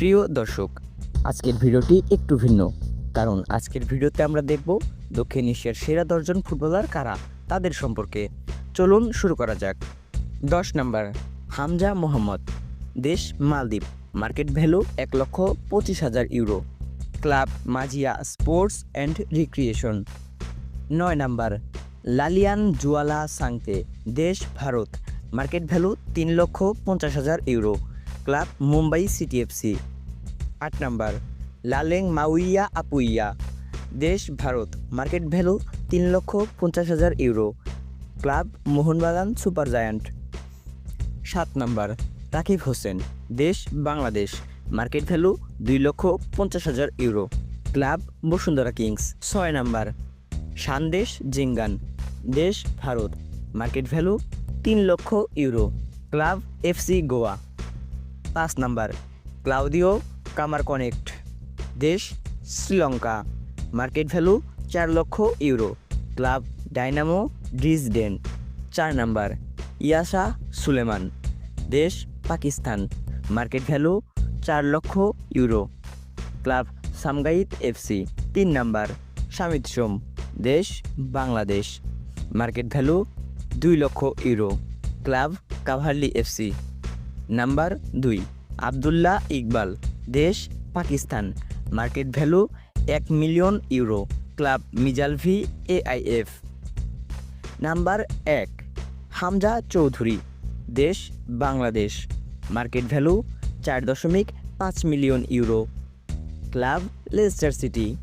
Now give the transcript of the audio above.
প্রিয় দর্শক, আজকের ভিডিওটি একটু ভিন্ন। কারণ আজকের ভিডিওতে আমরা দেখব দক্ষিণ এশিয়ার সেরা দশজন ফুটবলার কারা, তাদের সম্পর্কে। চলুন শুরু করা যাক। দশ নম্বর, হামজা মোহাম্মদ। দেশ মালদ্বীপ, মার্কেট ভ্যালু এক লক্ষ পঁচিশ হাজার euro. Club Maziya Sports and Recreation. নয় নাম্বার, লালিয়ান জুয়ালা সাংতে, দেশ ভারত। মার্কেট ভ্যালু তিন লক্ষ পঞ্চাশ হাজার euro. Club Mumbai City FC. আট নাম্বার, লালেং মাউইয়া আপুইয়া। দেশ, ভারত, মার্কেট ভ্যালু তিন লক্ষ পঞ্চাশ হাজার euro. Club Mohun Bagan Super Giant. সাত নাম্বার, রাকিব হোসেন। দেশ, বাংলাদেশ, মার্কেট ভ্যালু দুই লক্ষ পঞ্চাশ হাজার ইউরো। Club Bashundhara Kings. ছয় নাম্বার, সানদেশ জিঙ্গান। দেশ, ভারত, মার্কেট ভ্যালু তিন লক্ষ ইউরো। Club FC Goa. পাঁচ নাম্বার, ক্লাউদিও কামার কনেক্ট দেশ শ্রীলঙ্কা, মার্কেট ভ্যালু চার লক্ষ ইউরো, ক্লাব ডাইনামো ড্রিজডেন চার নাম্বার, ইয়াসা সুলেমান, দেশ পাকিস্তান, মার্কেট ভ্যালু চার lakh euro, club Sumgayit FC তিন নাম্বার, সামিত সোম দেশ বাংলাদেশ, মার্কেট ভ্যালু দুই লক্ষ ইউরো, ক্লাব কাভারলি এফসি নাম্বার দুই, আবদুল্লাহ ইকবাল, দেশ পাকিস্তান। মার্কেট ভ্যালু এক million euro. Club Mjallby AIF. Number এক, হামজা চৌধুরী, দেশ বাংলাদেশ। মার্কেট ভ্যালু চার দশমিক পাঁচ million euro. Club Leicester City.